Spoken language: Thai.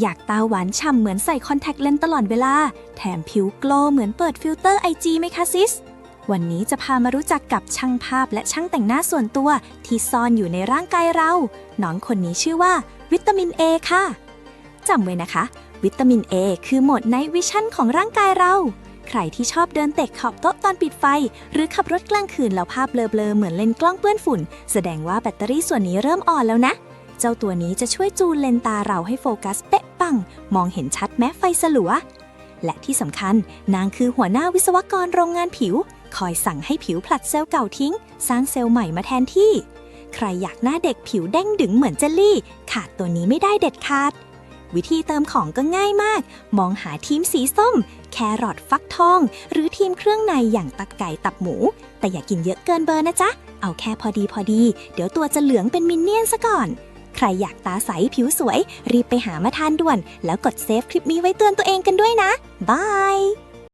อยากตาหวานฉ่ำเหมือนใส่คอนแทคเลนส์ตลอดเวลา แถมผิวโกลว์เหมือนเปิดฟิลเตอร์ไอจีไหมคะซิส วันนี้จะพามารู้จักกับช่างภาพและช่างแต่งหน้าส่วนตัว ที่ซ่อนอยู่ในร่างกายเรา น้องคนนี้ชื่อว่า วิตามิน A ค่ะจำไว้นะคะ วิตามิน A คือโหมดไนท์วิชั่นของร่างกายเรา ใครที่ชอบเดินเตะขอบโต๊ะตอนปิดไฟ หรือขับรถกลางคืนแล้วภาพเบลอๆเหมือนเลนส์กล้องเปื้อนฝุ่น แสดงว่าแบตเตอรี่ส่วนนี้เริ่มอ่อนแล้วนะ เจ้าตัวนี้จะช่วยจูนเลนตาเราให้โฟกัสเป๊ะปัง มองเห็นชัดแม้ไฟสลัว และที่สำคัญนางคือหัวหน้าวิศวกรโรงงานผิว คอยสั่งให้ผิวผลัดเซลล์เก่าทิ้ง สร้างเซลล์ใหม่มาแทนที่ ใครอยากหน้าเด็กผิวเด้งดึงเหมือนเจลลี่ ขาดตัวนี้ไม่ได้เด็ดขาด วิธีเติมของก็ง่ายมาก มองหาทีมสีส้ม แครอทฟักทอง หรือทีมเครื่องในอย่างตับไก่ตับหมู แต่อย่ากินเยอะเกินเบอร์นะจ๊ะเอาแค่พอดีพอดี เดี๋ยวตัวจะเหลืองเป็นมินเนี่ยนซะก่อน รอยากตาใสผิวสวย รีบไปหามาทานด่วน แล้วกดเซฟคลิปนี้ไว้เตือนตัวเองกันด้วยนะ บาย